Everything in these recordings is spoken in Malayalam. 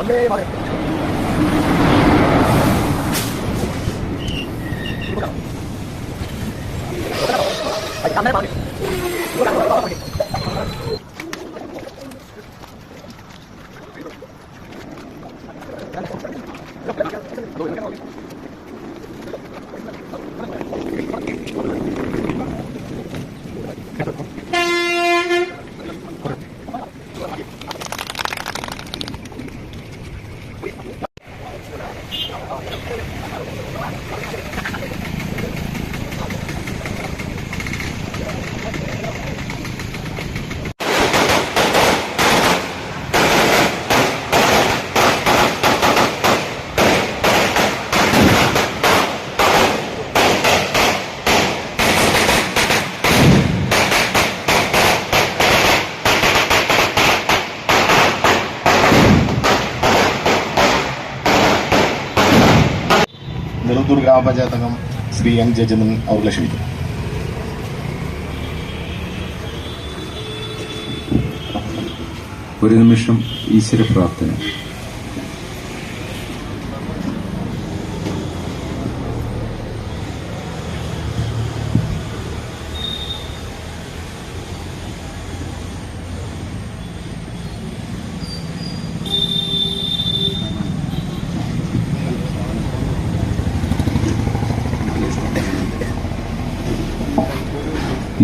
നിലത്തൂർ ഗ്രാമപഞ്ചായത്ത് അംഗം ശ്രീ എം ജജമൻ അവരുടെ ക്ഷണിക്കും. ഒരു നിമിഷം ഈശ്വര പ്രാർത്ഥന.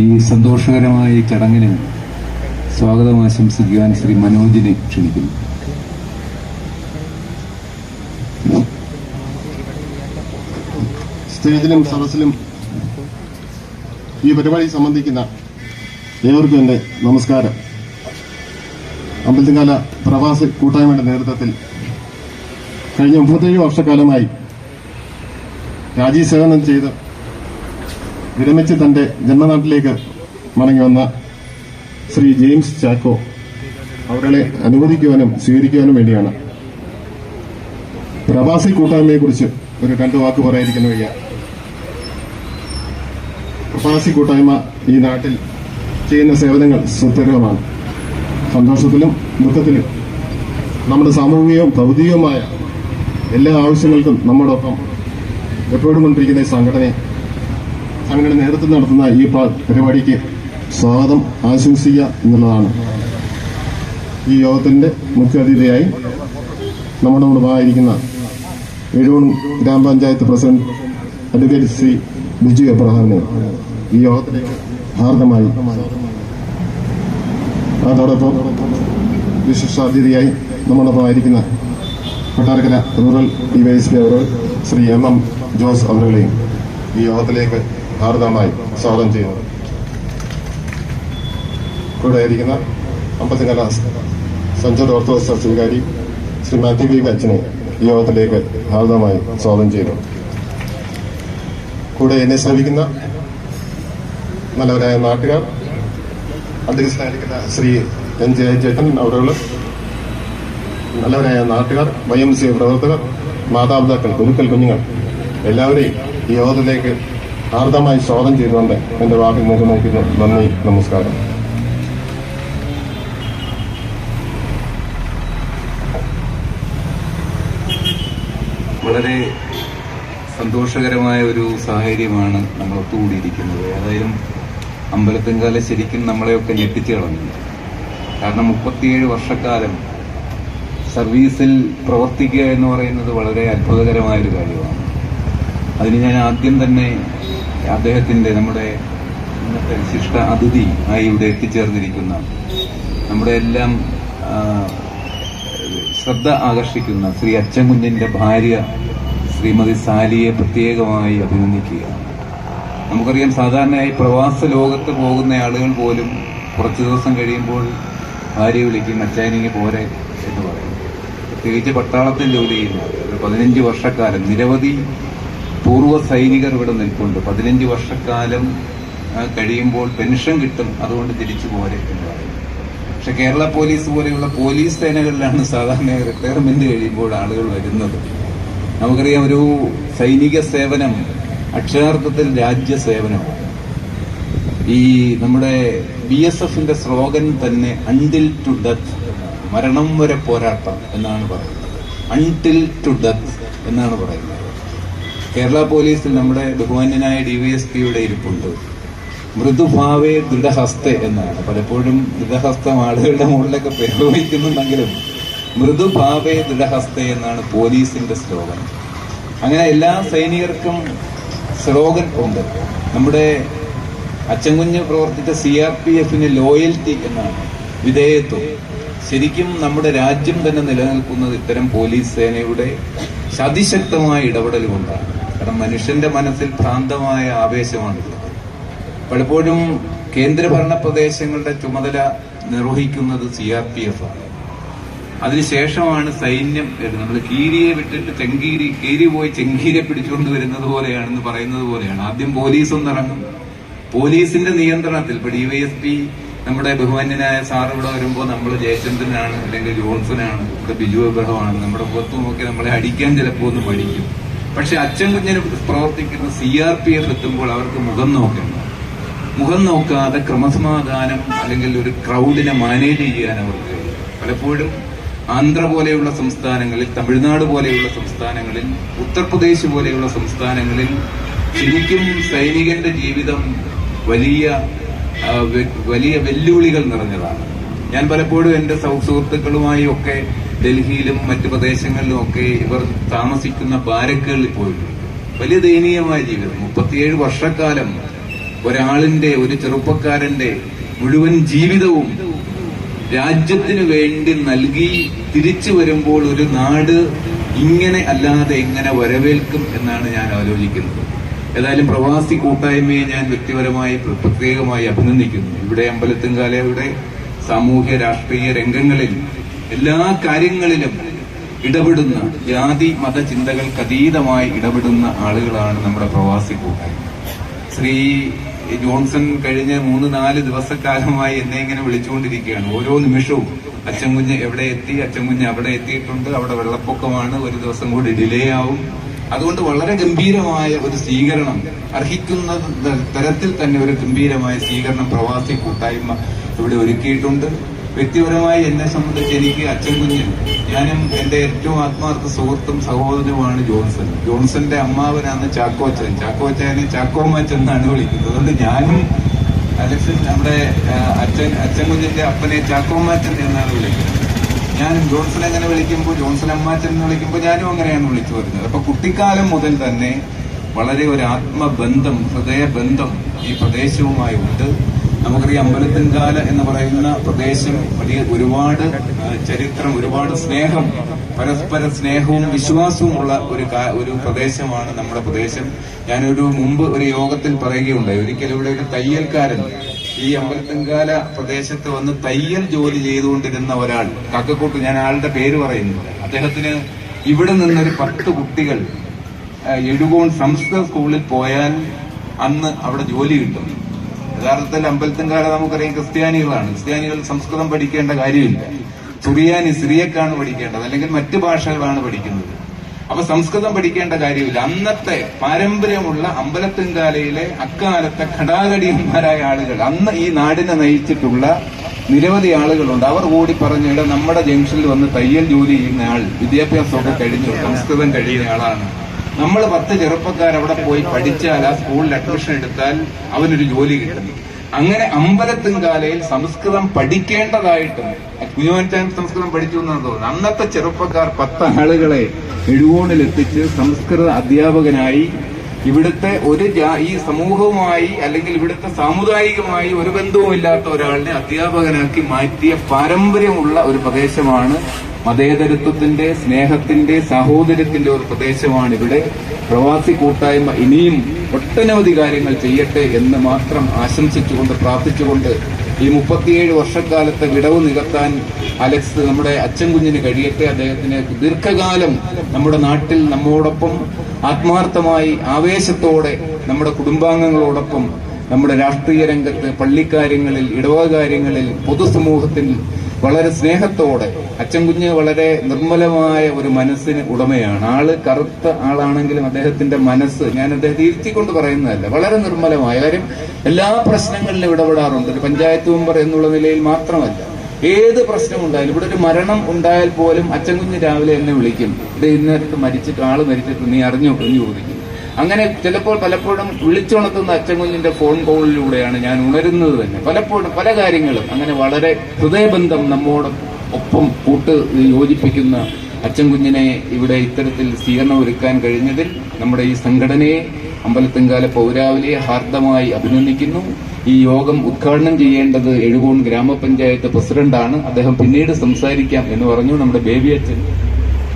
ഈ സന്തോഷകരമായ ഈ ചടങ്ങിന് സ്വാഗതം ആശംസിക്കുവാൻ ശ്രീ മനോജിനെ ക്ഷണിക്കുന്നു. സ്റ്റേജിലും സദസ്സിലും ഈ പരിപാടി സംബന്ധിക്കുന്ന ഏവർക്കും എന്റെ നമസ്കാരം. അമ്പലത്തിങ്കാല പ്രവാസി കൂട്ടായ്മയുടെ നേതൃത്വത്തിൽ കഴിഞ്ഞ മുപ്പത്തേഴ് വർഷക്കാലമായി രാജ്യസേവനം ചെയ്ത് വിരമിച്ച് തന്റെ ജന്മനാട്ടിലേക്ക് മടങ്ങി വന്ന ശ്രീ ജെയിംസ് ചാക്കോ അവരെ അനുവദിക്കുവാനും സ്വീകരിക്കുവാനും വേണ്ടിയാണ്. പ്രവാസി കൂട്ടായ്മയെക്കുറിച്ച് ഒരു രണ്ട് വാക്ക് പറയാതിരിക്കുന്ന വയ്യ. പ്രവാസി കൂട്ടായ്മ ഈ നാട്ടിൽ ചെയ്യുന്ന സേവനങ്ങൾ സുസ്ഥിരമാണ് സന്തോഷത്തിലും ദുഃഖത്തിലും നമ്മുടെ സാമൂഹികവും ഭൗതികവുമായ എല്ലാ ആവശ്യങ്ങൾക്കും നമ്മോടൊപ്പം എപ്പോഴും കൊണ്ടിരിക്കുന്ന ഈ സംഘടനയെ സംഘടന നേതൃത്വം നടത്തുന്ന ഈ പരിപാടിക്ക് സ്വാഗതം ആശംസിക്കുക എന്നുള്ളതാണ്. ഈ യോഗത്തിന്റെ മുഖ്യ അതിഥിയായി നമ്മുടെ മുമ്പായിരിക്കുന്ന എഴുവൺ ഗ്രാമപഞ്ചായത്ത് പ്രസിഡന്റ് അഡ്വക്കേറ്റ് ശ്രീ ബിജു എബ്രഹാമിനെ ഈ യോഗത്തിലേക്ക് ഹാർദമായി അതോടൊപ്പം വിശിഷ്ടാതിഥിയായി നമ്മളൊപ്പം ആയിരിക്കുന്ന കൊട്ടാരക്കര റൂറൽ ഡിവൈഎസ്പി അവർ ശ്രീ എം എം ജോസ് അവരുടെയും ഈ യോഗത്തിലേക്ക് ഹാർദമായി സ്വാഗതം ചെയ്യുന്നു കൂടെ ആയിരിക്കുന്ന അമ്പത്തിങ്കല century orthodox church Shri Mathew B അച്ഛനെ ഈ യോഗത്തിലേക്ക് ഹാർദമായി സ്വാഗതം ചെയ്യുന്നു. കൂടെ എന്നെ ശ്രമിക്കുന്ന നല്ലവരായ നാട്ടുകാർ അധ്യക്ഷനായിരിക്കുന്ന ശ്രീ എൻ. ജയചേട്ടൻ അവിടെയുള്ള നല്ലവരായ നാട്ടുകാർ വൈ എം സി പ്രവർത്തകർ മാതാപിതാക്കൾ ഗുരുക്കൾ കുഞ്ഞുങ്ങൾ എല്ലാവരെയും ഈ യോഗത്തിലേക്ക് ഹാർദമായി സ്വാഗതം ചെയ്തുകൊണ്ട് എന്റെ വാക്കിൽ നിർണയിക്കുന്നു നന്ദി നമസ്കാരം. വളരെ സന്തോഷകരമായ ഒരു സാഹചര്യമാണ് നമ്മൾ ഒത്തുകൂടിയിരിക്കുന്നത്. ഏതായാലും അമ്പലത്തിൻകാല ശരിക്കും നമ്മളെയൊക്കെ ഞെട്ടിച്ചു കളഞ്ഞു. കാരണം മുപ്പത്തിയേഴ് വർഷക്കാലം സർവീസിൽ പ്രവർത്തിക്കുക എന്ന് പറയുന്നത് വളരെ അത്ഭുതകരമായൊരു കാര്യമാണ്. അതിന് ഞാൻ ആദ്യം തന്നെ അദ്ദേഹത്തിന്റെ നമ്മുടെ ഇന്നത്തെ വിശിഷ്ട അതിഥി ആയി ഇവിടെ എത്തിച്ചേർന്നിരിക്കുന്ന നമ്മുടെ എല്ലാം ശ്രദ്ധ ആകർഷിക്കുന്ന ശ്രീ അച്ചൻകുഞ്ഞിന്റെ ഭാര്യ ശ്രീമതി സാലിയെ പ്രത്യേകമായി അഭിനന്ദിക്കുക. നമുക്കറിയാം സാധാരണയായി പ്രവാസ ലോകത്ത് പോകുന്ന ആളുകൾ പോലും കുറച്ച് ദിവസം കഴിയുമ്പോൾ ഭാര്യ വിളിക്കും അച്ചാനിങ്ങി പോരെ എന്ന് പറയും. പ്രത്യേകിച്ച് പട്ടാളത്തിൽ ജോലി ചെയ്യുന്ന ഒരു പതിനഞ്ച് വർഷക്കാലം നിരവധി പൂർവ സൈനികർ ഇവിടെ നിൽപ്പുണ്ട്. പതിനഞ്ച് വർഷക്കാലം കഴിയുമ്പോൾ പെൻഷൻ കിട്ടും. അതുകൊണ്ട് തിരിച്ചു പോരെ എന്ന് പറയും പക്ഷെ കേരള പോലീസ് പോലെയുള്ള പോലീസ് സേനകളിലാണ് സാധാരണ റിട്ടയർമെന്റ് കഴിയുമ്പോൾ ആളുകൾ വരുന്നത്. നമുക്കറിയാം ഒരു സൈനിക സേവനം അക്ഷരാർത്ഥത്തിൽ രാജ്യ സേവനമാണ്. ഈ നമ്മുടെ ബി എസ് എഫിന്റെ സ്ലോഗൻ തന്നെ അണ്ടിൽ ടു ഡെത്ത് മരണം വരെ പോരാട്ടം എന്നാണ് പറയുന്നത്. അൺടിൽ ടു ഡെത്ത് എന്നാണ് പറയുന്നത്. കേരള പോലീസിൽ നമ്മുടെ ബഹുമാന്യനായ ഡി വൈ എസ് പിയുടെ ഇരിപ്പുണ്ട്. മൃദുഭാവേ ദൃഢഹസ്ത എന്നാണ്. പലപ്പോഴും ദൃഢഹസ്തം ആളുകളുടെ മുകളിലൊക്കെ പ്രയോഗിക്കുന്നുണ്ടെങ്കിലും മൃദുഭാവേ ദൃഢഹസ്ത എന്നാണ് പോലീസിന്റെ സ്ലോഗൻ. അങ്ങനെ എല്ലാ സൈനികർക്കും സ്ലോഗൻ ഉണ്ട്. നമ്മുടെ അച്ചൻകുഞ്ഞ് പ്രവർത്തിച്ച സി ആർ പി എഫിന് ലോയൽറ്റി എന്നാണ് വിധേയത്വം. ശരിക്കും നമ്മുടെ രാജ്യം തന്നെ നിലനിൽക്കുന്നത് ഇത്തരം പോലീസ് സേനയുടെ അതിശക്തമായ ഇടപെടൽ കൊണ്ടാണ് കാരണം മനുഷ്യന്റെ മനസ്സിൽ ഭ്രാന്തമായ ആവേശമാണുള്ളത്. പലപ്പോഴും കേന്ദ്രഭരണ പ്രദേശങ്ങളുടെ ചുമതല നിർവഹിക്കുന്നത് സി ആർ പി എഫ് ആണ്. അതിനുശേഷമാണ് സൈന്യം വരുന്നത്. കീരിയെ വിട്ടിട്ട് ചെങ്കീരി കീരി പോയി ചെങ്കീരെ പിടിച്ചുകൊണ്ട് വരുന്നത് പോലെയാണെന്ന് പറയുന്നത് പോലെയാണ്. ആദ്യം പോലീസ് ഒന്നിറങ്ങും പോലീസിന്റെ നിയന്ത്രണത്തിൽ ഇപ്പൊ ഡിവൈഎസ്പി നമ്മുടെ ബഹുമാന്യനായ സാർ ഇവിടെ വരുമ്പോൾ നമ്മൾ ജയചന്ദ്രനാണ് അല്ലെങ്കിൽ ജോൺസനാണ് ഇവിടെ ബിജു അബ്രഹമാണ് നമ്മുടെ പുറത്തു നോക്കി നമ്മളെ അടിക്കാൻ ചിലപ്പോൾ ഒന്ന് പഠിക്കും. പക്ഷെ അച്ഛൻ കുഞ്ഞിന് പ്രവർത്തിക്കുന്ന സി ആർ പി എഫ് എത്തുമ്പോൾ അവർക്ക് മുഖം നോക്കണം മുഖം നോക്കാതെ ക്രമസമാധാനം അല്ലെങ്കിൽ ഒരു ക്രൗഡിനെ മാനേജ് ചെയ്യാൻ അവർക്ക് പലപ്പോഴും ആന്ധ്ര പോലെയുള്ള സംസ്ഥാനങ്ങളിൽ തമിഴ്നാട് പോലെയുള്ള സംസ്ഥാനങ്ങളിൽ ഉത്തർപ്രദേശ് പോലെയുള്ള സംസ്ഥാനങ്ങളിൽ ശരിക്കും സൈനികന്റെ ജീവിതം വലിയ വലിയ വെല്ലുവിളികൾ നിറഞ്ഞതാണ്. ഞാൻ പലപ്പോഴും എന്റെ സൗ- സുഹൃത്തുക്കളുമായി ഒക്കെ ഡൽഹിയിലും മറ്റു പ്രദേശങ്ങളിലും ഒക്കെ ഇവർ താമസിക്കുന്ന ബാരക്കുകളിൽ പോയിട്ടുണ്ട്. വലിയ ദയനീയമായ ജീവിതം. മുപ്പത്തിയേഴ് വർഷക്കാലം ഒരാളിന്റെ ഒരു ചെറുപ്പക്കാരന്റെ മുഴുവൻ ജീവിതവും രാജ്യത്തിന് വേണ്ടി നൽകി തിരിച്ചു വരുമ്പോൾ ഒരു നാട് ഇങ്ങനെ അല്ലാതെ എങ്ങനെ വരവേൽക്കും എന്നാണ് ഞാൻ ആലോചിക്കുന്നത്. ഏതായാലും പ്രവാസി കൂട്ടായ്മയെ ഞാൻ വ്യക്തിപരമായി പ്രത്യേകമായി അഭിനന്ദിക്കുന്നു. ഇവിടെ അമ്പലത്തുംകാലയുടെ സാമൂഹ്യ രാഷ്ട്രീയ രംഗങ്ങളിൽ എല്ലാ കാര്യങ്ങളിലും ഇടപെടുന്ന ജാതി മത ചിന്തകൾക്ക് അതീതമായി ഇടപെടുന്ന ആളുകളാണ് നമ്മുടെ പ്രവാസി കൂട്ടായ്മ. ശ്രീ ജോൺസൺ കഴിഞ്ഞ മൂന്ന് നാല് ദിവസക്കാലമായി എന്നെ ഇങ്ങനെ വിളിച്ചുകൊണ്ടിരിക്കുകയാണ്. ഓരോ നിമിഷവും അച്ചൻകുഞ്ഞ് എവിടെ എത്തി അച്ചൻകുഞ്ഞ് അവിടെ എത്തിയിട്ടുണ്ട്. അവിടെ വെള്ളപ്പൊക്കമാണ്. ഒരു ദിവസം കൂടി ഡിലേ ആവും. അതുകൊണ്ട് വളരെ ഗംഭീരമായ ഒരു സ്വീകരണം അർഹിക്കുന്ന തരത്തിൽ തന്നെ ഒരു ഗംഭീരമായ സ്വീകരണം പ്രവാസി കൂട്ടായ്മ ഇവിടെ ഒരുക്കിയിട്ടുണ്ട്. വ്യക്തിപരമായി എന്നെ സംബന്ധിച്ച് എനിക്ക് അച്ഛൻ അച്ഛൻകുഞ്ഞ് ഞാനും എന്റെ ഏറ്റവും ആത്മാർത്ഥ സുഹൃത്തും സഹോദരനുമാണ് ജോൺസൺ. ജോൺസന്റെ അമ്മാവനാണ് ചാക്കോച്ചൻ. ചാക്കോച്ചനെ ചാക്കോമാച്ചൻ എന്നാണ് വിളിക്കുന്നത്. അതുകൊണ്ട് ഞാനും അലക്സൻ നമ്മുടെ അച്ഛൻ അച്ഛൻ കുഞ്ഞിന്റെ അപ്പനെ ചാക്കോമാച്ചൻ എന്നാണ് വിളിക്കുന്നത്. ഞാൻ ജോൺസൺ എങ്ങനെ വിളിക്കുമ്പോൾ ജോൺസൺ അമ്മാച്ചൻ എന്ന് വിളിക്കുമ്പോൾ ഞാനും അങ്ങനെയാണ് വിളിച്ചു വരുന്നത്. അപ്പൊ കുട്ടിക്കാലം മുതൽ തന്നെ വളരെ ഒരു ആത്മബന്ധം ഹൃദയബന്ധം ഈ പ്രദേശവുമായി ഉണ്ട്. നമുക്കറിയാം അമ്പലത്തിൻകാല എന്ന് പറയുന്ന പ്രദേശം വലിയ ഒരുപാട് ചരിത്രം ഒരുപാട് സ്നേഹം പരസ്പര സ്നേഹവും വിശ്വാസവും ഉള്ള ഒരു ഒരു പ്രദേശമാണ് നമ്മുടെ പ്രദേശം. ഞാനൊരു മുമ്പ് ഒരു യോഗത്തിൽ പറയുകയുണ്ടായി. ഒരിക്കലും ഇവിടെ ഒരു തയ്യൽക്കാരൻ ഈ അമ്പലത്തിൻകാല പ്രദേശത്ത് വന്ന് തയ്യൽ ജോലി ചെയ്തുകൊണ്ടിരുന്ന ഒരാൾ കക്കക്കൂട്ട് ഞാൻ ആളുടെ പേര് പറയുന്നു. അദ്ദേഹത്തിന് ഇവിടെ നിന്നൊരു പത്ത് കുട്ടികൾ എഴുകോൺ സംസ്കൃത സ്കൂളിൽ പോയാൽ അന്ന് അവിടെ ജോലി കിട്ടും. യഥാർത്ഥത്തിൽ അമ്പലത്തിൻകാരെ നമുക്കറിയാം ക്രിസ്ത്യാനികളാണ്. ക്രിസ്ത്യാനികൾ സംസ്കൃതം പഠിക്കേണ്ട കാര്യമില്ല. സുറിയാനി സിറിയക്കാണ് പഠിക്കേണ്ടത് അല്ലെങ്കിൽ മറ്റു ഭാഷകളാണ് പഠിക്കുന്നത്. അപ്പൊ സംസ്കൃതം പഠിക്കേണ്ട കാര്യമില്ല. അന്നത്തെ പാരമ്പര്യമുള്ള അമ്പലത്തിൻകാലയിലെ അക്കാലത്തെ ഘടാഘടിയന്മാരായ ആളുകൾ അന്ന് ഈ നാടിനെ നയിച്ചിട്ടുള്ള നിരവധി ആളുകളുണ്ട്. അവർ കൂടി പറഞ്ഞു നമ്മുടെ ജംഗ്ഷനിൽ വന്ന് തയ്യൽ ജോലി ചെയ്യുന്ന ആൾ വിദ്യാഭ്യാസമൊക്കെ കഴിഞ്ഞു സംസ്കൃതം കഴിയുന്ന ആളാണ്. നമ്മൾ പത്ത് ചെറുപ്പക്കാർ അവിടെ പോയി പഠിച്ചാൽ ആ സ്കൂളിൽ അഡ്മിഷൻ എടുത്താൽ അവനൊരു ജോലി കിട്ടുന്നു. അങ്ങനെ അമ്പലത്തിൻകാലയിൽ സംസ്കൃതം പഠിക്കേണ്ടതായിട്ടും കുഞ്ഞുവൻചാൻ സംസ്കൃതം പഠിച്ചു എന്നാണ് തോന്നുന്നത്. അന്നത്തെ ചെറുപ്പക്കാർ പത്ത് ആളുകളെ എഴുകോണിലെത്തിച്ച് സംസ്കൃത അധ്യാപകനായി ഇവിടുത്തെ ഒരു ഈ സമൂഹവുമായി അല്ലെങ്കിൽ ഇവിടുത്തെ സാമുദായികമായി ഒരു ബന്ധവുമില്ലാത്ത ഒരാളിനെ അധ്യാപകനാക്കി മാറ്റിയ പാരമ്പര്യമുള്ള ഒരു പ്രദേശമാണ് മതേതരത്വത്തിന്റെ സ്നേഹത്തിന്റെ സഹോദര്യത്തിന്റെ ഒരു പ്രദേശമാണ് ഇവിടെ പ്രവാസി കൂട്ടായ്മ ഇനിയും ഒട്ടനവധി കാര്യങ്ങൾ ചെയ്യട്ടെ എന്ന് മാത്രം ആശംസിച്ചുകൊണ്ട് പ്രാർത്ഥിച്ചുകൊണ്ട് ഈ മുപ്പത്തിയേഴ് വർഷക്കാലത്തെ വിടവ് നികത്താൻ അലക്സ് നമ്മുടെ അച്ഛൻ കുഞ്ഞിന് കഴിയട്ടെ. അദ്ദേഹത്തിന് ദീർഘകാലം നമ്മുടെ നാട്ടിൽ നമ്മോടൊപ്പം ആത്മാർത്ഥമായി ആവേശത്തോടെ നമ്മുടെ കുടുംബാംഗങ്ങളോടൊപ്പം നമ്മുടെ രാഷ്ട്രീയ രംഗത്ത് പള്ളിക്കാര്യങ്ങളിൽ ഇടവക കാര്യങ്ങളിൽ പൊതുസമൂഹത്തിൽ വളരെ സ്നേഹത്തോടെ അച്ഛൻകുഞ്ഞ് വളരെ നിർമ്മലമായ ഒരു മനസ്സിന് ഉടമയാണ്. ആൾ കറുത്ത ആളാണെങ്കിലും അദ്ദേഹത്തിന്റെ മനസ്സ് ഞാൻ അദ്ദേഹത്തെ ഇരുത്തിക്കൊണ്ട് പറയുന്നതല്ല വളരെ നിർമ്മലമായ കാര്യം. എല്ലാ പ്രശ്നങ്ങളിലും ഇടപെടാറുണ്ട്. ഒരു പഞ്ചായത്ത് മെമ്പർ എന്നുള്ള നിലയിൽ മാത്രമല്ല ഏത് പ്രശ്നം ഉണ്ടായാലും ഇവിടെ ഒരു മരണം ഉണ്ടായാൽ പോലും അച്ഛൻ കുഞ്ഞ് രാവിലെ എന്നെ വിളിക്കും. ഇത് ഇന്നേരത്ത് മരിച്ചിട്ട് ആൾ മരിച്ചിട്ട് നീ അറിഞ്ഞോ? എന്ന് ചോദിക്കും. അങ്ങനെ ചിലപ്പോൾ പലപ്പോഴും വിളിച്ചുണർത്തുന്ന അച്ഛൻകുഞ്ഞിന്റെ ഫോൺ കോളിലൂടെയാണ് ഞാൻ ഉണരുന്നത് തന്നെ. പലപ്പോഴും പല കാര്യങ്ങളും അങ്ങനെ വളരെ ഹൃദയബന്ധം നമ്മോട് ഒപ്പം കൂട്ട് യോജിപ്പിക്കുന്ന അച്ഛൻ കുഞ്ഞിനെ ഇവിടെ ഇത്തരത്തിൽ സ്വീകരണം ഒരുക്കാൻ കഴിഞ്ഞതിൽ നമ്മുടെ ഈ സംഘടനയെ അമ്പലത്തുങ്കാല പൗരാവലിയെ ഹാർദമായി അഭിനന്ദിക്കുന്നു. ഈ യോഗം ഉദ്ഘാടനം ചെയ്യേണ്ടത് എഴുകോൺ ഗ്രാമപഞ്ചായത്ത് പ്രസിഡന്റാണ്. അദ്ദേഹം പിന്നീട് സംസാരിക്കാം എന്ന് പറഞ്ഞു. നമ്മുടെ ബേബി അച്ഛൻ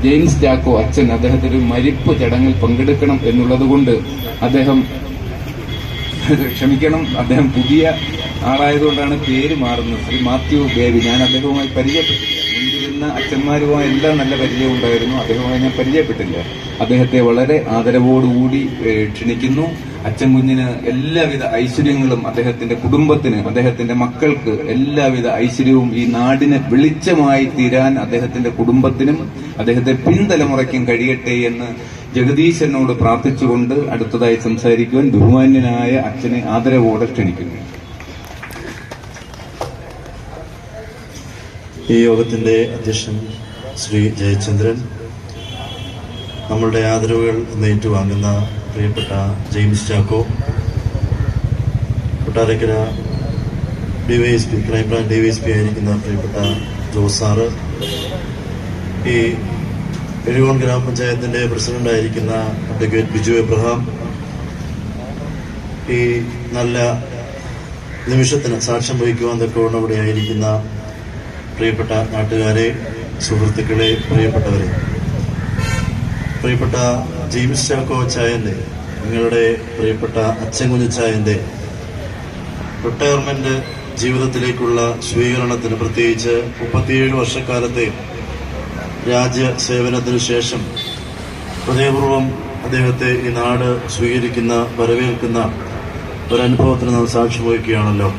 ജെയിംസ് ജാക്കോ അച്ഛൻ അദ്ദേഹത്തിന്റെ മരിപ്പ് ചടങ്ങിൽ പങ്കെടുക്കണം എന്നുള്ളതുകൊണ്ട് അദ്ദേഹം ക്ഷമിക്കണം. അദ്ദേഹം പുതിയ ആളായതുകൊണ്ടാണ് പേര് മാറുന്നത്. ശ്രീ മാത്യു ബേബി. ഞാൻ അദ്ദേഹവുമായി പരിചയപ്പെട്ടില്ല. മുൻപിരുന്ന അച്ഛന്മാരുമായി എല്ലാം നല്ല പരിചയം ഉണ്ടായിരുന്നു. അദ്ദേഹവുമായി ഞാൻ പരിചയപ്പെട്ടില്ല. അദ്ദേഹത്തെ വളരെ ആദരവോടുകൂടി ക്ഷണിക്കുന്നു. അച്ഛൻ കുഞ്ഞിന് എല്ലാവിധ ഐശ്വര്യങ്ങളും അദ്ദേഹത്തിന്റെ കുടുംബത്തിന് അദ്ദേഹത്തിന്റെ മക്കൾക്ക് എല്ലാവിധ ഐശ്വര്യവും ഈ നാടിന് വെളിച്ചമായി തീരാൻ അദ്ദേഹത്തിന്റെ കുടുംബത്തിനും അദ്ദേഹത്തെ പിൻതലമുറയ്ക്കും കഴിയട്ടെ എന്ന് ജഗദീശനോട് പ്രാർത്ഥിച്ചുകൊണ്ട് അടുത്തതായി സംസാരിക്കുവാൻ ബഹുമാന്യനായ അച്ഛനെ ആദരവോടെ ക്ഷണിക്കുന്നു. ഈ യോഗത്തിന്റെ അധ്യക്ഷൻ ശ്രീ ജയചന്ദ്രൻ നമ്മളുടെ ആദരവുകൾ നേറ്റു വാങ്ങുന്ന പ്രിയപ്പെട്ട James Chacko Kottarakkara DYSP crime branch P ആയിരിക്കുന്ന പ്രിയപ്പെട്ട ജോസ് സാറ് ഈ എഴുകോൺ ഗ്രാമപഞ്ചായത്തിന്റെ പ്രസിഡന്റ് ആയിരിക്കുന്ന അഡ്വക്കേറ്റ് ബിജു എബ്രഹാം ഈ നല്ല നിമിഷത്തിന് സാക്ഷ്യം വഹിക്കുവാൻ തക്കവണ്ണം ഇവിടെ ആയിരിക്കുന്ന പ്രിയപ്പെട്ട നാട്ടുകാരെ സുഹൃത്തുക്കളെ പ്രിയപ്പെട്ടവരെ. പ്രിയപ്പെട്ട ജെയിംസ് ചാക്കോ ചായന്റെ നിങ്ങളുടെ പ്രിയപ്പെട്ട അച്ഛൻ കുഞ്ഞച്ചായന്റെ റിട്ടയർമെന്റ് ജീവിതത്തിലേക്കുള്ള സ്വീകരണത്തിന് പ്രത്യേകിച്ച് മുപ്പത്തിയേഴ് വർഷക്കാലത്തെ രാജ്യ സേവനത്തിന് ശേഷം ഹൃദയപൂർവം അദ്ദേഹത്തെ ഈ നാട് സ്വീകരിക്കുന്ന വരവേൽക്കുന്ന ഒരനുഭവത്തിന് നാം സാക്ഷി വഹിക്കുകയാണല്ലോ.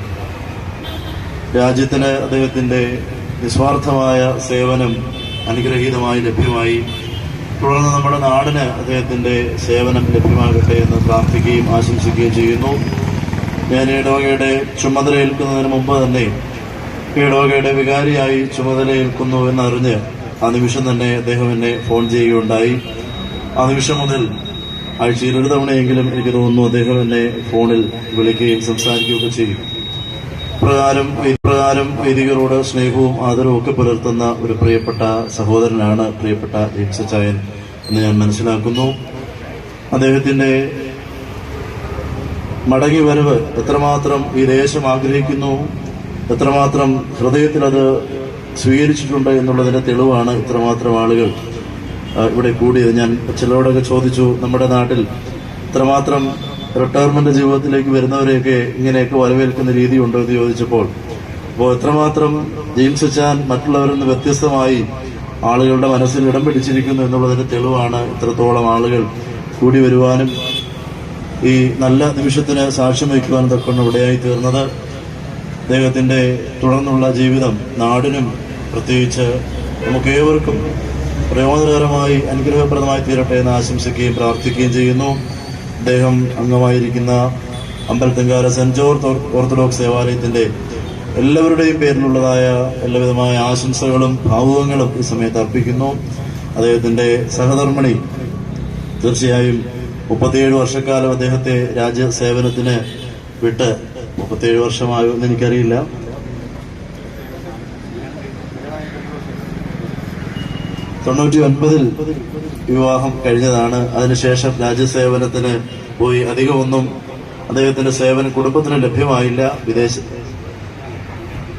രാജ്യത്തിന് അദ്ദേഹത്തിന്റെ നിസ്വാർത്ഥമായ സേവനം അനുഗ്രഹീതമായി ലഭ്യമായി. തുടർന്ന് നമ്മുടെ നാടിന് അദ്ദേഹത്തിന്റെ സേവനം ലഭ്യമാകട്ടെ എന്ന് പ്രാർത്ഥിക്കുകയും ആശംസിക്കുകയും ചെയ്യുന്നു. ഞാൻ ഇടവകയുടെ ചുമതലയേൽക്കുന്നതിന് മുമ്പ് തന്നെ ഇടവകയുടെ വികാരിയായി ചുമതലയേൽക്കുന്നു എന്നറിഞ്ഞ് ആ നിമിഷം തന്നെ അദ്ദേഹം എന്നെ ഫോൺ ചെയ്യുകയുണ്ടായി. ആ നിമിഷം മുതൽ ആഴ്ചയിൽ ഒരു തവണയെങ്കിലും എനിക്ക് തോന്നുന്നു അദ്ദേഹം എന്നെ ഫോണിൽ വിളിക്കുകയും സംസാരിക്കുകയൊക്കെ ചെയ്യും. പ്രകാരം പ്രകാരം വൈദികരോട് സ്നേഹവും ആദരവും ഒക്കെ പുലർത്തുന്ന ഒരു പ്രിയപ്പെട്ട സഹോദരനാണ് പ്രിയപ്പെട്ട ജെയിംസ് ചായൻ എന്ന് ഞാൻ മനസ്സിലാക്കുന്നു. അദ്ദേഹത്തിന്റെ മടങ്ങി വരവ് എത്രമാത്രം ഈ ദേശം ആഗ്രഹിക്കുന്നു എത്രമാത്രം ഹൃദയത്തിൽ അത് സ്വീകരിച്ചിട്ടുണ്ട് എന്നുള്ളതിന്റെ തെളിവാണ് ഇത്രമാത്രം ആളുകൾ ഇവിടെ കൂടിയത്. ഞാൻ ചിലരോടൊക്കെ ചോദിച്ചു നമ്മുടെ നാട്ടിൽ ഇത്രമാത്രം റിട്ടയർമെന്റ് ജീവിതത്തിലേക്ക് വരുന്നവരെയൊക്കെ ഇങ്ങനെയൊക്കെ വരവേൽക്കുന്ന രീതിയുണ്ടോ? എന്ന് ചോദിച്ചപ്പോൾ അപ്പോൾ എത്രമാത്രം ജെയിംസ് ചാൻ മറ്റുള്ളവരിൽ നിന്ന് വ്യത്യസ്തമായി ആളുകളുടെ മനസ്സിൽ ഇടം പിടിച്ചിരിക്കുന്നു എന്നുള്ളതിന്റെ തെളിവാണ് ഇത്രത്തോളം ആളുകൾ കൂടി വരുവാനും ഈ നല്ല നിമിഷത്തിന് സാക്ഷ്യം വഹിക്കുവാനും തൊക്കെ ഇവിടെയായി തീർന്നത്. അദ്ദേഹത്തിന്റെ തുടർന്നുള്ള ജീവിതം നാടിനും പ്രത്യേകിച്ച് നമുക്ക് ഏവർക്കും പ്രയോജനകരമായി അനുഗ്രഹപ്രദമായി തീരട്ടെ എന്ന് ആശംസിക്കുകയും പ്രാർത്ഥിക്കുകയും ചെയ്യുന്നു. അദ്ദേഹം അംഗമായിരിക്കുന്ന അമ്പലത്തിങ്കാര സെന്റ് ജോർജ് ഓർ- ഓർത്തഡോക്സ് ദേവാലയത്തിന്റെ എല്ലാവരുടെയും പേരിലുള്ളതായ എല്ലാവിധമായ ആശംസകളും ഭാവുകങ്ങളും ഈ സമയത്ത് അർപ്പിക്കുന്നു. അദ്ദേഹത്തിന്റെ സഹധർമ്മിണി തീർച്ചയായും മുപ്പത്തിയേഴ് വർഷക്കാലം അദ്ദേഹത്തെ രാജ്യസേവനത്തിന് വിട്ട് മുപ്പത്തിയേഴ് വർഷമായോ എന്ന് എനിക്കറിയില്ല. തൊണ്ണൂറ്റി ഒൻപതിൽ വിവാഹം കഴിഞ്ഞതാണ്. അതിനുശേഷം രാജ്യസേവനത്തിന് പോയി. അധികമൊന്നും അദ്ദേഹത്തിന്റെ സേവനം കുടുംബത്തിന് ലഭ്യമായില്ല. വിദേശ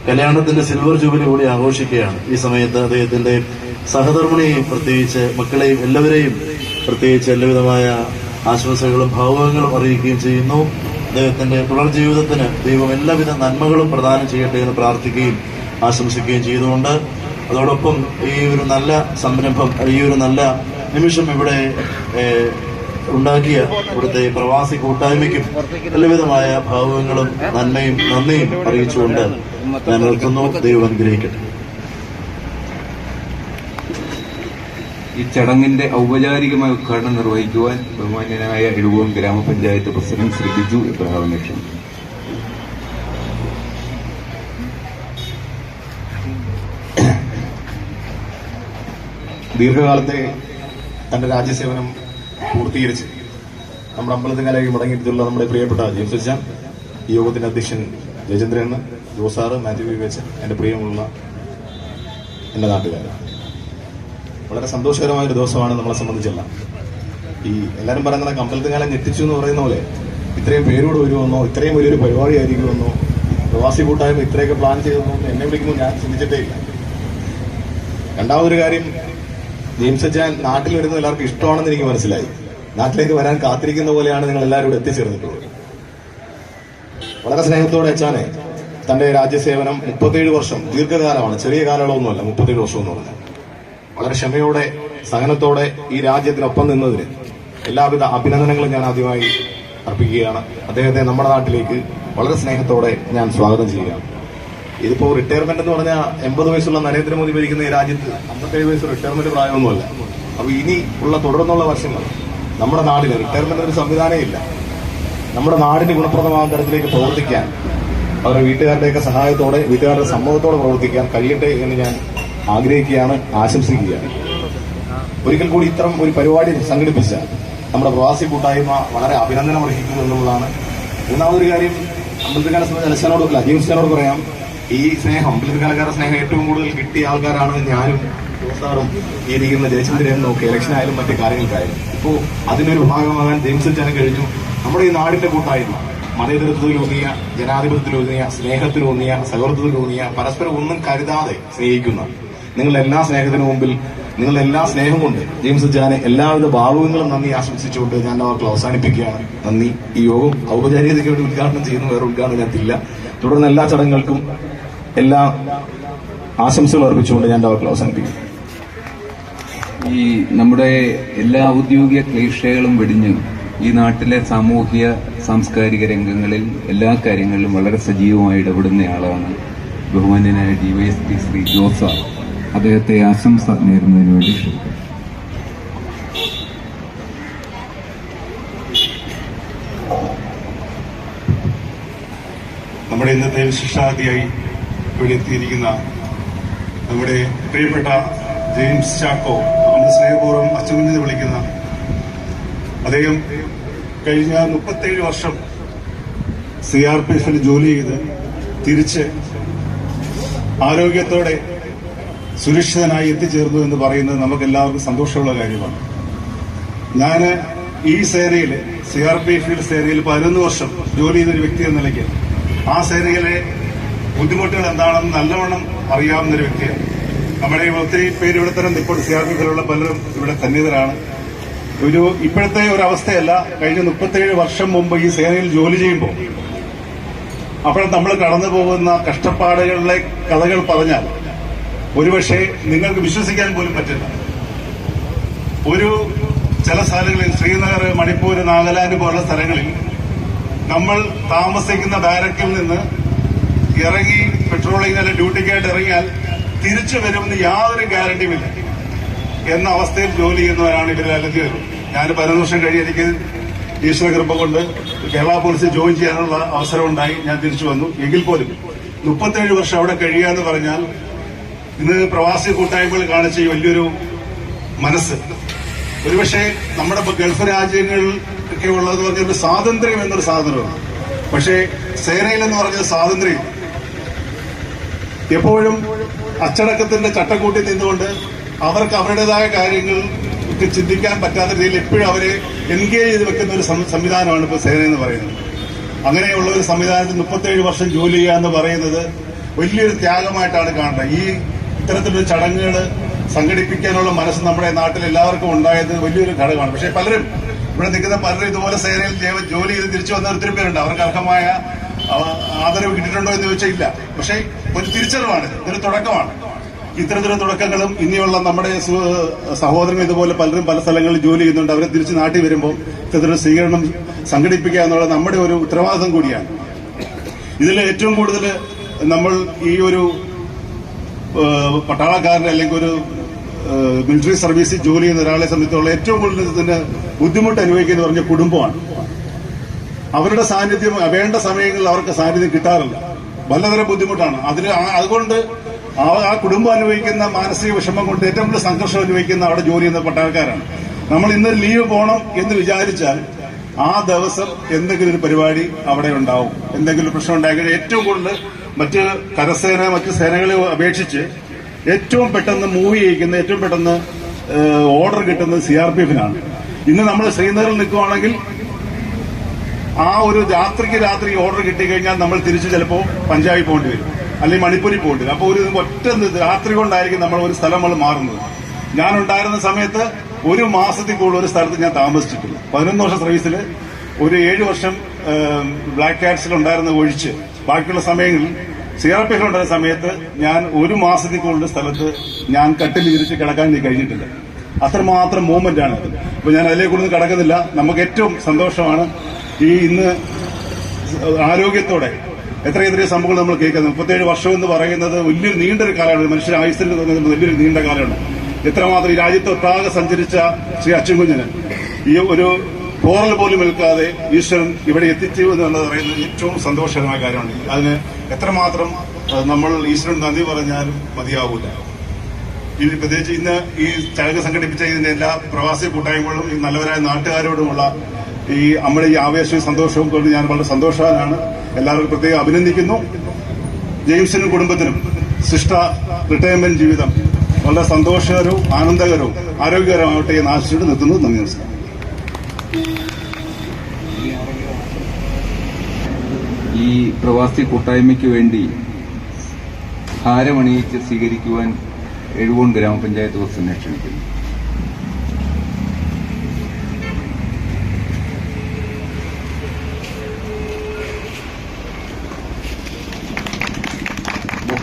കല്യാണത്തിന്റെ സിൽവർ ജൂബിലി കൂടി ആഘോഷിക്കുകയാണ്. ഈ സമയത്ത് അദ്ദേഹത്തിന്റെ സഹധർമ്മിണിയെയും പ്രത്യേകിച്ച് മക്കളെയും എല്ലാവരെയും പ്രത്യേകിച്ച് എല്ലാവിധമായ ആശംസകളും ഭാവുകങ്ങളും അറിയിക്കുകയും ചെയ്യുന്നു. അദ്ദേഹത്തിന്റെ തുടർ ജീവിതത്തിന് ദൈവം എല്ലാവിധ നന്മകളും പ്രദാനം ചെയ്യട്ടെ എന്ന് പ്രാർത്ഥിക്കുകയും ആശംസിക്കുകയും ചെയ്തുകൊണ്ട് അതോടൊപ്പം ഈ ഒരു നല്ല സംരംഭം ഈ ഒരു നല്ല നിമിഷം ഇവിടെ ഉണ്ടാക്കിയ ഇവിടുത്തെ പ്രവാസി കൂട്ടായ്മയ്ക്കും എല്ലാവിധമായ ഭാവങ്ങളും നന്മയും നന്ദിയും അറിയിച്ചുകൊണ്ട് ഞാൻ നിർത്തുന്നു. ദൈവം അനുഗ്രഹിക്കട്ടെ. ഈ ചടങ്ങിന്റെ ഔപചാരികമായ ഉദ്ഘാടനം നിർവഹിക്കുവാൻ ബഹുമാന്യനായ എഴുകോൺ ഗ്രാമപഞ്ചായത്ത് പ്രസിഡന്റ് ശ്രീ ബിജു ഇബ്രാഹിമിനെ ക്ഷണിക്കുന്നു ദീർഘകാലത്തെ തന്റെ രാജ്യസേവനം പൂർത്തീകരിച്ച് നമ്മുടെ അമ്പലത്തിങ്കലേക്ക് മടങ്ങിയിട്ടുള്ള നമ്മുടെ പ്രിയപ്പെട്ട ജെയിംസ് അച്ഛൻ ഈ യോഗത്തിന്റെ അധ്യക്ഷൻ ജയചന്ദ്രൻ ജോസാറ് മാത്യു വി വെച്ച് എന്റെ പ്രിയമുള്ള എന്റെ നാട്ടുകാർ വളരെ സന്തോഷകരമായ ഒരു ദിവസമാണ് നമ്മളെ സംബന്ധിച്ചുള്ള ഈ എല്ലാവരും പറയുന്ന അമ്പലത്തിങ്കാലം ഞെട്ടിച്ചു എന്ന് പറയുന്ന പോലെ ഇത്രയും പേരോട് വരുമെന്നോ ഇത്രയും വലിയൊരു പരിപാടി ആയിരിക്കുമെന്നോ പ്രവാസി കൂട്ടായ്മ ഇത്രയൊക്കെ പ്ലാൻ ചെയ്തെന്നോ എന്നെ വിളിക്കുമ്പോൾ ഞാൻ ചിന്തിച്ചിട്ടേ ഇല്ല. രണ്ടാമതൊരു കാര്യം ജെയിംസ് നാട്ടിൽ വരുന്നത് എല്ലാവർക്കും ഇഷ്ടമാണെന്ന് എനിക്ക് മനസ്സിലായി. നാട്ടിലേക്ക് വരാൻ കാത്തിരിക്കുന്ന പോലെയാണ് നിങ്ങൾ എല്ലാവരും ഇവിടെ എത്തിച്ചേർന്നിട്ടുള്ളത്. വളരെ സ്നേഹത്തോടെ അച്ഛാനെ തന്റെ രാജ്യസേവനം മുപ്പത്തേഴ് വർഷം ദീർഘകാലമാണ് ചെറിയ കാലയളവൊന്നുമല്ല മുപ്പത്തേഴ് വർഷം എന്ന് പറഞ്ഞാൽ. വളരെ ക്ഷമയോടെ സഹനത്തോടെ ഈ രാജ്യത്തിനൊപ്പം നിന്നതിന് എല്ലാവിധ അഭിനന്ദനങ്ങളും ഞാൻ ആദ്യമായി അർപ്പിക്കുകയാണ്. അദ്ദേഹത്തെ നമ്മുടെ നാട്ടിലേക്ക് വളരെ സ്നേഹത്തോടെ ഞാൻ സ്വാഗതം ചെയ്യുകയാണ്. ഇതിപ്പോ റിട്ടയർമെന്റ് എന്ന് പറഞ്ഞാൽ എൺപത് വയസ്സുള്ള നരേന്ദ്രമോദി ഭരിക്കുന്ന ഈ രാജ്യത്ത് അമ്പത്തേഴ് വയസ്സ് റിട്ടയർമെന്റ് പ്രായമൊന്നുമല്ല. അപ്പൊ ഇനി ഉള്ള തുടർന്നുള്ള വർഷങ്ങൾ നമ്മുടെ നാടിന് റിട്ടയർമെന്റ് ഒരു സംവിധാനമേ ഇല്ല. നമ്മുടെ നാടിന് ഗുണപ്രദമാകുന്ന തരത്തിലേക്ക് പ്രവർത്തിക്കാൻ അവരുടെ വീട്ടുകാരുടെയൊക്കെ സഹായത്തോടെ വീട്ടുകാരുടെ സമ്മതത്തോടെ പ്രവർത്തിക്കാൻ കഴിയട്ടെ എന്ന് ഞാൻ ആഗ്രഹിക്കുകയാണ് ആശംസിക്കുകയാണ്. ഒരിക്കൽ കൂടി ഇത്തരം ഒരു പരിപാടി സംഘടിപ്പിച്ച നമ്മുടെ പ്രവാസി കൂട്ടായ്മ വളരെ അഭിനന്ദനം അർഹിക്കുന്നു എന്നുള്ളതാണ്. മൂന്നാമതൊരു കാര്യം അമ്പലത്തിക്കാല അല്ല ജീവസനോട് പറയാം. ഈ സ്നേഹം അമ്പലത്തിക്കാലക്കാരുടെ സ്നേഹം ഏറ്റവും കൂടുതൽ കിട്ടിയ ആൾക്കാരാണ് ഞാനും ജോസാറും ഈ ഇരിക്കുന്ന ജയചന്ദ്രനും ഒക്കെ ഇലക്ഷൻ ആയാലും മറ്റു കാര്യങ്ങൾക്കായാലും. ഇപ്പോ അതിനൊരു ഭാഗമാകാൻ ജെയിംസ് ചാനൽ കഴിഞ്ഞു. നമ്മുടെ ഈ നാടിന്റെ കൂട്ടായ്മ മതേതരത്വത്തിലൂന്നിയ ജനാധിപത്യത്തിലൂന്നിയ സ്നേഹത്തിലൂന്നിയ സൗഹൃദത്തിലൂന്നിയ പരസ്പരം ഒന്നും കരുതാതെ സ്നേഹിക്കുന്ന നിങ്ങളുടെ എല്ലാ സ്നേഹത്തിനു മുമ്പിൽ നിങ്ങളുടെ എല്ലാ സ്നേഹം കൊണ്ട് ജെയിംസ് ജാനെ എല്ലാവിധ ഭാഗങ്ങളും നന്ദി ആശംസിച്ചുകൊണ്ട് ഞാൻ അവർക്ക് അവസാനിപ്പിക്കുകയാണ്. നന്ദി. ഈ യോഗം ഔപചാരികതയ്ക്ക് വേണ്ടി ഉദ്ഘാടനം ചെയ്യുന്നു വേറെ ഉദ്ഘാടനം ഇതിനകത്തില്ല തുടർന്ന് എല്ലാ ചടങ്ങുകൾക്കും എല്ലാ ആശംസകൾ അർപ്പിച്ചുകൊണ്ട് ഞാൻ ഡോക്ടർ അവസാനിപ്പിക്കും ഈ നമ്മുടെ എല്ലാ ഔദ്യോഗിക ക്ലീഷകളും വെടിഞ്ഞ് ഈ നാട്ടിലെ സാമൂഹിക സാംസ്കാരിക രംഗങ്ങളിൽ എല്ലാ കാര്യങ്ങളിലും വളരെ സജീവമായി ഇടപെടുന്നയാളാണ് ബഹുമാന്യനായ പി ശ്രീ ജോസ. അദ്ദേഹത്തെ ആശംസ നേരുന്നതിന് വേണ്ടി നമ്മുടെ ഇന്നത്തെ വിശിഷ്ടാതിയായി ഇവിടെ എത്തിയിരിക്കുന്ന നമ്മുടെ പ്രിയപ്പെട്ട ജെയിംസ് ചാക്കോ നമ്മുടെ സ്നേഹപൂർവം അച്ചുകുഞ്ഞെന്ന് വിളിക്കുന്ന അദ്ദേഹം കഴിഞ്ഞ മുപ്പത്തേഴ് വർഷം സി ആർ പി എഫിൽ ജോലി ചെയ്ത് തിരിച്ച് ആരോഗ്യത്തോടെ സുരക്ഷിതനായി എത്തിച്ചേർന്നു എന്ന് പറയുന്നത് നമുക്ക് എല്ലാവർക്കും സന്തോഷമുള്ള കാര്യമാണ്. ഞാൻ ഈ സേനയിൽ സി ആർ പി എഫിൽ സേനയിൽ പതിനൊന്ന് വർഷം ജോലി ചെയ്തൊരു വ്യക്തി എന്ന നിലയ്ക്ക് ആ സേനയിലെ ബുദ്ധിമുട്ടുകൾ എന്താണെന്ന് നല്ലവണ്ണം അറിയാവുന്ന ഒരു വ്യക്തിയാണ്. നമ്മുടെ ഒത്തിരി പേര് ഇവിടെ തന്നെ ഇപ്പോൾ സി പലരും ഇവിടെ സന്നിധരാണ് ഒരു ഇപ്പോഴത്തെ ഒരു അവസ്ഥയല്ല. കഴിഞ്ഞ മുപ്പത്തേഴ് വർഷം മുമ്പ് ഈ സേനയിൽ ജോലി ചെയ്യുമ്പോൾ അപ്പോൾ നമ്മൾ കടന്നു പോകുന്ന കഷ്ടപ്പാടുകളിലെ കഥകൾ പറഞ്ഞാൽ ഒരുപക്ഷെ നിങ്ങൾക്ക് വിശ്വസിക്കാൻ പോലും പറ്റില്ല. ഒരു ചില സ്ഥലങ്ങളിൽ ശ്രീനഗർ മണിപ്പൂർ നാഗാലാൻഡ് പോലുള്ള സ്ഥലങ്ങളിൽ നമ്മൾ താമസിക്കുന്ന ബാരക്കിൽ നിന്ന് ഇറങ്ങി പെട്രോളിംഗ് പെട്രോളിങ്ങിന് ഡ്യൂട്ടിക്കായിട്ട് ഇറങ്ങിയാൽ തിരിച്ചു വരുമെന്ന് യാതൊരു ഗ്യാരണ്ടിയുമില്ല എന്ന അവസ്ഥയിൽ ജോലി ചെയ്യുന്നവരാണ് ഇവർ അലഞ്ഞു വരുന്നത് ഞാൻ പതിനൊന്ന് വർഷം കഴിഞ്ഞ് എനിക്ക് ഈശ്വര കൃപ കൊണ്ട് കേരള പോലീസിൽ ജോയിൻ ചെയ്യാനുള്ള അവസരം ഉണ്ടായി. ഞാൻ തിരിച്ചു വന്നു. എങ്കിൽ പോലും മുപ്പത്തേഴ് വർഷം അവിടെ കഴിയുക എന്ന് പറഞ്ഞാൽ ഇന്ന് പ്രവാസി കൂട്ടായ്മകൾ കാണിച്ച വലിയൊരു മനസ്സ്. ഒരുപക്ഷെ നമ്മുടെ ഗൾഫ് രാജ്യങ്ങളിൽ ഒക്കെ ഉള്ളത് പറഞ്ഞൊരു സ്വാതന്ത്ര്യം എന്നൊരു സാധനമാണ്. പക്ഷേ സേനയിൽ എന്ന് പറഞ്ഞ സ്വാതന്ത്ര്യം എപ്പോഴും അച്ചടക്കത്തിന്റെ ചട്ടക്കൂട്ടിൽ നിന്നുകൊണ്ട് അവർക്ക് അവരുടേതായ കാര്യങ്ങൾ ചിന്തിക്കാൻ പറ്റാത്ത രീതിയിൽ എപ്പോഴും അവരെ എൻഗേജ് ചെയ്ത് വെക്കുന്ന ഒരു സംവിധാനമാണ് ഇപ്പോൾ സേന എന്ന് പറയുന്നത്. അങ്ങനെയുള്ള ഒരു സംവിധാനത്തിൽ മുപ്പത്തേഴ് വർഷം ജോലി ചെയ്യുക എന്ന് പറയുന്നത് വലിയൊരു ത്യാഗമായിട്ടാണ് കാണുന്നത്. ഈ ഇത്തരത്തിലൊരു ചടങ്ങുകൾ സംഘടിപ്പിക്കാനുള്ള മനസ്സ് നമ്മുടെ നാട്ടിൽ എല്ലാവർക്കും ഉണ്ടായത് വലിയൊരു ഘടകമാണ്. പക്ഷേ പലരും ഇവിടെ നിൽക്കുന്ന പലരും ഇതുപോലെ സേനയിൽ ജോലി ചെയ്ത് തിരിച്ചു വന്ന ഒത്തിരി പേരുണ്ട്. അവർക്ക് അർഹമായ ആദരവ് കിട്ടിയിട്ടുണ്ടോ എന്ന് ചോദിച്ചാൽ ഇല്ല. പക്ഷേ ഒരു തിരിച്ചറിവാണ് ഇതൊരു തുടക്കമാണ്. ഇത്തരത്തിലുള്ള തുടക്കങ്ങളും ഇനിയുള്ള നമ്മുടെ സഹോദരൻ ഇതുപോലെ പലരും പല സ്ഥലങ്ങളിൽ ജോലി ചെയ്യുന്നുണ്ട്. അവരെ തിരിച്ച് നാട്ടിൽ വരുമ്പോൾ ഇത്തരത്തിലുള്ള സ്വീകരണം സംഘടിപ്പിക്കുക എന്നുള്ളത് നമ്മുടെ ഒരു ഉത്തരവാദിത്വം കൂടിയാണ്. ഇതിൽ ഏറ്റവും കൂടുതൽ നമ്മൾ ഈ ഒരു പട്ടാളക്കാരനെ അല്ലെങ്കിൽ ഒരു മിലിറ്ററി സർവീസിൽ ജോലി ചെയ്യുന്ന ഒരാളെ സംബന്ധിച്ചുള്ള ഏറ്റവും കൂടുതൽ ഇതിന് ബുദ്ധിമുട്ട് അനുഭവിക്കുന്ന പറഞ്ഞ കുടുംബമാണ്. അവരുടെ സാന്നിധ്യം വേണ്ട സമയങ്ങളിൽ അവർക്ക് സാന്നിധ്യം കിട്ടാറില്ല. വല്ലതരം ബുദ്ധിമുട്ടാണ്. അതിന് അതുകൊണ്ട് ആ കുടുംബം അനുഭവിക്കുന്ന മാനസിക വിഷമം കൊണ്ട് ഏറ്റവും കൂടുതൽ സംഘർഷം അനുഭവിക്കുന്ന അവിടെ ജോലി ചെയ്യുന്ന പട്ടാൾക്കാരാണ് നമ്മൾ ഇന്ന് ലീവ് പോകണം എന്ന് വിചാരിച്ചാൽ ആ ദിവസം എന്തെങ്കിലും ഒരു പരിപാടി അവിടെ ഉണ്ടാവും. എന്തെങ്കിലും പ്രശ്നം ഉണ്ടാക്കി ഏറ്റവും കൂടുതൽ മറ്റ് കരസേന മറ്റ് സേനകളെ അപേക്ഷിച്ച് ഏറ്റവും പെട്ടെന്ന് മൂവ് ചെയ്യിക്കുന്ന ഏറ്റവും പെട്ടെന്ന് ഓർഡർ കിട്ടുന്നത് സി ആർ പി എഫിനാണ്. ഇന്ന് നമ്മൾ ശ്രീനഗറിൽ നിൽക്കുവാണെങ്കിൽ ആ ഒരു രാത്രിക്ക് രാത്രി ഓർഡർ കിട്ടിക്കഴിഞ്ഞാൽ നമ്മൾ തിരിച്ച് ചിലപ്പോൾ പഞ്ചാബിൽ പോകേണ്ടി വരും. അല്ലെങ്കിൽ മണിപ്പൂരിൽ പോകേണ്ടി വരും. അപ്പോൾ ഒരു ഒറ്റ രാത്രി കൊണ്ടായിരിക്കും നമ്മൾ ഒരു സ്ഥലം നമ്മൾ മാറുന്നത്. ഞാൻ ഉണ്ടായിരുന്ന സമയത്ത് ഒരു മാസത്തിൽ കൂടുതൽ ഒരു സ്ഥലത്ത് ഞാൻ താമസിച്ചിട്ടില്ല. പതിനൊന്ന് വർഷം സർവീസിൽ ഒരു ഏഴ് വർഷം ബ്ലാക്ക് കാറ്റ്സിൽ ഉണ്ടായിരുന്ന ഒഴിച്ച് ബാക്കിയുള്ള സമയങ്ങളിൽ സി ആർ പി എഫിൽ ഉണ്ടായിരുന്ന സമയത്ത് ഞാൻ ഒരു മാസത്തിൽ കൂടുതൽ സ്ഥലത്ത് ഞാൻ കട്ടിൽ വിരിച്ച് കിടക്കാൻ കഴിഞ്ഞിട്ടില്ല. അത്രമാത്രം മൂവ്മെന്റ് ആണ് അപ്പൊ ഞാൻ അതിലേക്ക് കിടക്കുന്നില്ല കടക്കുന്നില്ല. നമുക്ക് ഏറ്റവും സന്തോഷമാണ് ഈ ഇന്ന് ആരോഗ്യത്തോടെ എത്ര എത്രയോ സംഭവങ്ങൾ നമ്മൾ കേൾക്കുന്നത് മുപ്പത്തേഴ് വർഷം എന്ന് പറയുന്നത് വലിയൊരു നീണ്ടൊരു കാലമാണ്. മനുഷ്യൻ ആയുസിൽ തോന്നുന്നത് വലിയൊരു നീണ്ട കാലമാണ്. എത്രമാത്രം ഈ രാജ്യത്ത് ഒട്ടാകെ സഞ്ചരിച്ച ശ്രീ അച്ഛൻകുഞ്ഞന് ഈ ഒരു പോറൽ പോലും നിൽക്കാതെ ഈശ്വരൻ ഇവിടെ എത്തിച്ചു എന്നുള്ളത് പറയുന്നത് ഏറ്റവും സന്തോഷകരമായ കാര്യമാണ്. അതിന് എത്രമാത്രം നമ്മൾ ഈശ്വരൻ നന്ദി പറഞ്ഞാലും മതിയാവൂല. ഇനി പ്രത്യേകിച്ച് ഇന്ന് ഈ ചടങ്ങ് സംഘടിപ്പിച്ച ഇതിന്റെ എല്ലാ പ്രവാസി കൂട്ടായ്മകളും ഈ നല്ലവരായ നാട്ടുകാരോടുമുള്ള ഈ നമ്മുടെ ഈ ആവേശവും സന്തോഷവും കൊണ്ട് ഞാൻ വളരെ സന്തോഷവാനാണ്. എല്ലാവർക്കും പ്രത്യേകം അഭിനന്ദിക്കുന്നു. ജെയിംസിനും കുടുംബത്തിനും ശിഷ്ട റിട്ടയർമെന്റ് ജീവിതം വളരെ സന്തോഷകരവും ആനന്ദകരവും ആരോഗ്യകരമാവട്ടെ എന്ന് ആശിച്ചിട്ട് നിർത്തുന്നു. നന്ദി നമസ്കാരം. ഈ പ്രവാസി കൂട്ടായ്മയ്ക്ക് വേണ്ടി ഹാരമണിയിച്ച് സ്വീകരിക്കുവാൻ എഴുകോൺ ഗ്രാമപഞ്ചായത്ത് പ്രസിഡന്റ് ക്ഷണിക്കുന്നു.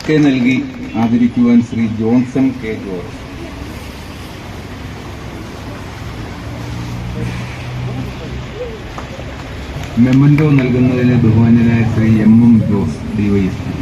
ബൊക്കെ നൽകി ആദരിക്കുവാൻ ശ്രീ ജോൺസൺ കെ ജോർജ്. മെമ്മൻഡോ നൽകുന്നതിന് ബഹുമാനായ Shri M M Jose DYSP